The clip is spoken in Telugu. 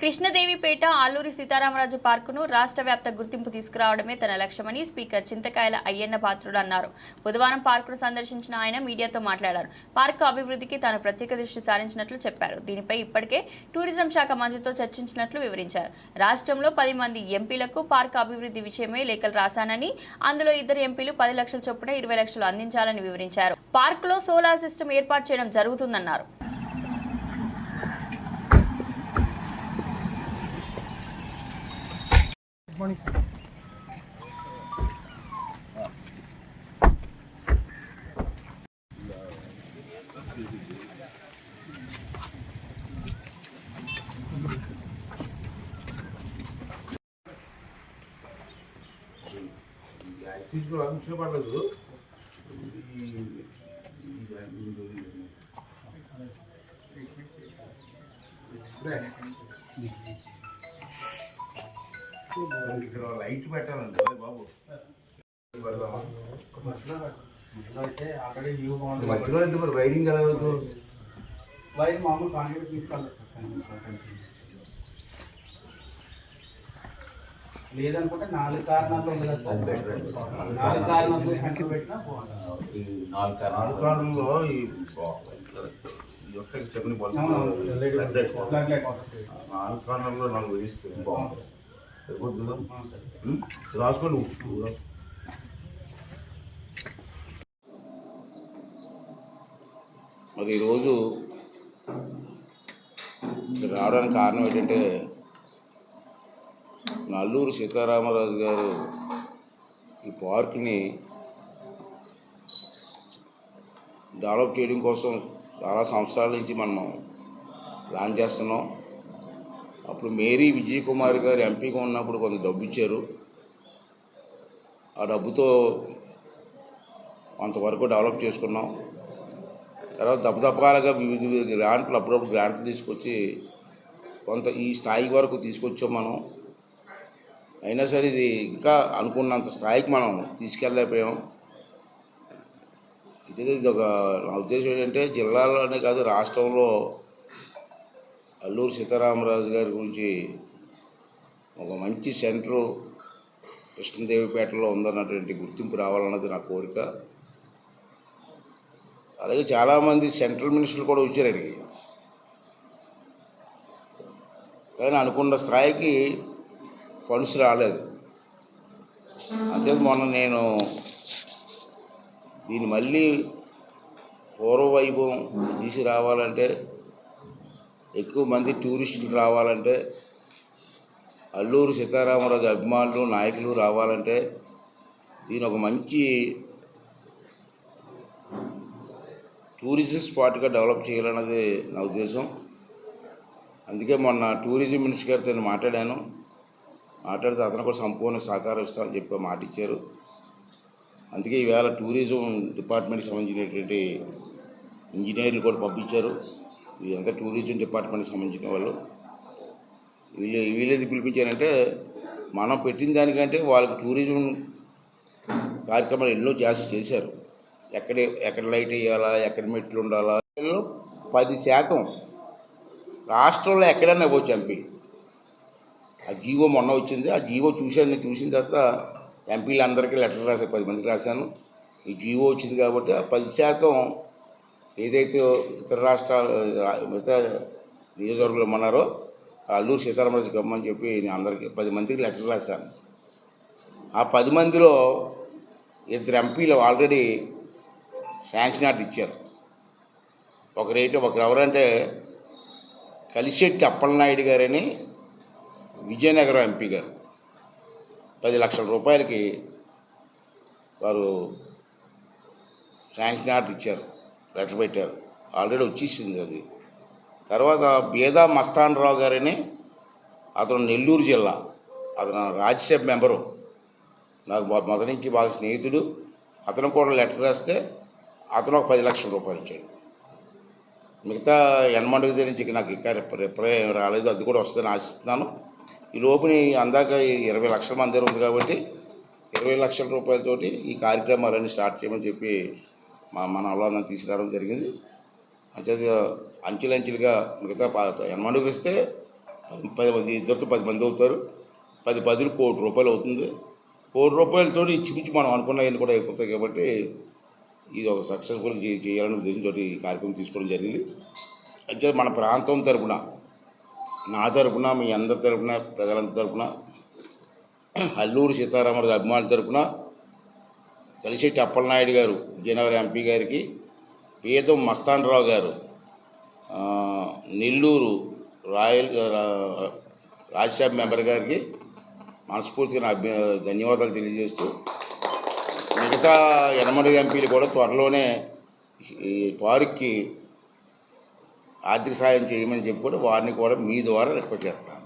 కృష్ణదేవిపేట ఆలూరి సీతారామరాజు పార్కును రాష్ట్ర వ్యాప్త గుర్తింపు తీసుకురావడమే తన లక్ష్యమని స్పీకర్ చింతకాయల అయ్యన్న పాత్రుడు అన్నారు. బుధవారం పార్కును సందర్శించిన ఆయన మీడియాతో మాట్లాడారు. పార్కు అభివృద్ధికి తాను ప్రత్యేక దృష్టి సారించినట్లు చెప్పారు. దీనిపై ఇప్పటికే టూరిజం శాఖ మంత్రితో చర్చించినట్లు వివరించారు. రాష్ట్రంలో పది మంది ఎంపీలకు పార్కు అభివృద్ధి విషయమై లేఖలు రాశానని అందులో ఇద్దరు ఎంపీలు పది లక్షల చొప్పున ఇరవై లక్షలు అందించాలని వివరించారు. పార్కులో సోలార్ సిస్టమ్ ఏర్పాటు చేయడం జరుగుతుందన్నారు. గుడ్ మార్నింగ్ సార్ తీసుకురా ఇష్టపడలేదు ఇక్కడ లైట్ పెట్టాలండి. బాబు. అయితే ఆల్రెడీ వ్యూ బాగుంది మధ్యలో అయితే మరి? వైరింగ్ ఎలా అవుతుంది వైర్ మామూలు కాంట్రాక్ట్ తీసుకోవాలి లేదనుకుంటే నాలుగు కారణాలు సార్. నాలుగు కారణాలు సెంటర్ పెట్టినా బాగుంటుంది నాలుగు కాలంలో ఈ ఈ యొక్క చెప్పని. నాలుగు కాలంలో నాలుగు వేయిస్తుంది బాగుంటుంది. రాసుకోండి నువ్వు. మరి ఈరోజు రావడానికి కారణం ఏంటంటే నల్లూరు సీతారామరాజు గారు ఈ పార్క్ని డెవలప్ చేయడం కోసం చాలా సంవత్సరాల నుంచి మనం ప్లాన్ చేస్తున్నాం అప్పుడు మేరీ విజయ్ కుమార్ గారు ఎంపీగా ఉన్నప్పుడు కొంత డబ్బు ఇచ్చారు ఆ డబ్బుతో కొంతవరకు డెవలప్ చేసుకున్నాం. తర్వాత దప్పదప్పకాలుగా వివిధ వివిధ గ్రాంట్లు అప్పుడప్పుడు గ్రాంట్లు తీసుకొచ్చి కొంత ఈ స్థాయి వరకు తీసుకొచ్చాం మనం. అయినా సరే ఇది ఇంకా అనుకున్నంత స్థాయికి మనం తీసుకెళ్ళలేకపోయాం. ఇది ఇది ఒక నా ఉద్దేశం ఏంటంటే జిల్లాలోనే కాదు రాష్ట్రంలో అల్లూరు సీతారామరాజు గారి గురించి ఒక మంచి సెంటరు కృష్ణదేవిపేటలో ఉందన్నటువంటి గుర్తింపు రావాలన్నది నా కోరిక. అలాగే చాలామంది సెంట్రల్ మినిస్టర్లు కూడా వచ్చారు కానీ అనుకున్న స్థాయికి ఫండ్స్ రాలేదు. అంతే మొన్న నేను దీన్ని మళ్ళీ పూర్వ వైభవం తీసి రావాలంటే ఎక్కువ మంది టూరిస్టులు రావాలంటే అల్లూరు సీతారామరాజు అభిమానులు నాయకులు రావాలంటే దీని ఒక మంచి టూరిజం స్పాట్గా డెవలప్ చేయాలన్నది నా ఉద్దేశం. అందుకే మొన్న టూరిజం మినిస్టర్ గారితో నేను మాట్లాడాను. మాట్లాడితే అతను కూడా సంపూర్ణ సహకారం ఇస్తామని చెప్పి మాట ఇచ్చారు. అందుకే ఈవేళ టూరిజం డిపార్ట్మెంట్కి సంబంధించినటువంటి ఇంజనీర్లు కూడా పంపించారు. ఇదంతా టూరిజం డిపార్ట్మెంట్కి సంబంధించిన వాళ్ళు. వీళ్ళు వీళ్ళేది పిలిపించారంటే మనం పెట్టిన దానికంటే వాళ్ళకి టూరిజం కార్యక్రమాలు ఎన్నో చేసి చేశారు. ఎక్కడ ఎక్కడ లైట్ వేయాలా ఎక్కడ మెట్లు ఉండాలా. వీళ్ళు పది శాతం రాష్ట్రంలో ఎక్కడైనా ఇవ్వచ్చు ఎంపీ. ఆ జీవో మొన్న వచ్చింది. ఆ జీవో చూశాను నేను చూసిన తర్వాత ఎంపీలందరికీ లెటర్ రాశాను పది మందికి రాశాను. ఈ జీవో వచ్చింది కాబట్టి ఆ పది శాతం ఏదైతే ఇతర రాష్ట్రాలు మిగతా నియోజకవర్గంలో ఉన్నారో అల్లూరు సీతారామరాజుకి గమ్మని చెప్పి నేను అందరికీ పది మందికి లెటర్ రాశాను. ఆ పది మందిలో ఇద్దరు ఎంపీలు ఆల్రెడీ శాంక్షన్ ఆర్డర్ ఇచ్చారు. ఒకరేంటి ఒకరు ఎవరంటే కలిశెట్టి అప్పలనాయుడు గారని విజయనగరం ఎంపీ గారు. పది లక్షల రూపాయలకి వారు శాంక్షన్ ఆర్డర్ ఇచ్చారు. లెటర్ పెట్టారు. ఆల్రెడీ వచ్చేసింది అది. తర్వాత బేదా మస్తాన్ రావు గారని అతను నెల్లూరు జిల్లా అతను రాజ్యసభ మెంబరు. నాకు మొదటి నుంచి బాగా స్నేహితుడు. అతను కూడా లెటర్ రాస్తే అతను ఒక పది లక్షల రూపాయలు ఇచ్చాడు. మిగతా ఎనమండుగు దగ్గర నుంచి నాకు ఇంకా రిప- ఏం రాలేదు. అది కూడా వస్తుందని ఆశిస్తున్నాను. ఈ లోపుని అందాక ఇరవై లక్షల మంది ఉంది కాబట్టి ఇరవై లక్షల రూపాయలతోటి ఈ కార్యక్రమాలన్నీ స్టార్ట్ చేయమని చెప్పి మా మన అల్లాన్ని తీసుకురావడం జరిగింది. అంతే అంచెలంచెలుగా మిగతా ఎనమండుగులు ఇస్తే పది మంది ఇద్దరితో పది మంది అవుతారు. పది పదులు కోటి రూపాయలు అవుతుంది. కోటి రూపాయలతో ఇచ్చిమిచ్చి మనం అనుకున్నవన్నీ కూడా అయిపోతాయి కాబట్టి ఇది ఒక సక్సెస్ఫుల్ చేయాలని ఉద్దేశంతో ఈ కార్యక్రమం తీసుకోవడం జరిగింది. అంటే మన ప్రాంతం తరపున నా తరపున మీ అందరి తరపున ప్రజలందరి తరపున అల్లూరు సీతారామరాజు అభిమానుల తరపున కలిశెట్టి అప్పలనాయుడు గారు విజయనగరం ఎంపీ గారికి పీతం మస్తానరావు గారు నెల్లూరు రాయల్ రాజ్యసభ మెంబర్ గారికి మనస్ఫూర్తిగా నా అభ్య ధన్యవాదాలు తెలియజేస్తూ మిగతా ఎనమడి ఎంపీలు కూడా త్వరలోనే ఈ పార్క్కి ఆర్థిక సాయం చేయమని చెప్పి కూడా వారిని కూడా మీ ద్వారా రిక్వెస్ట్ చేస్తాను.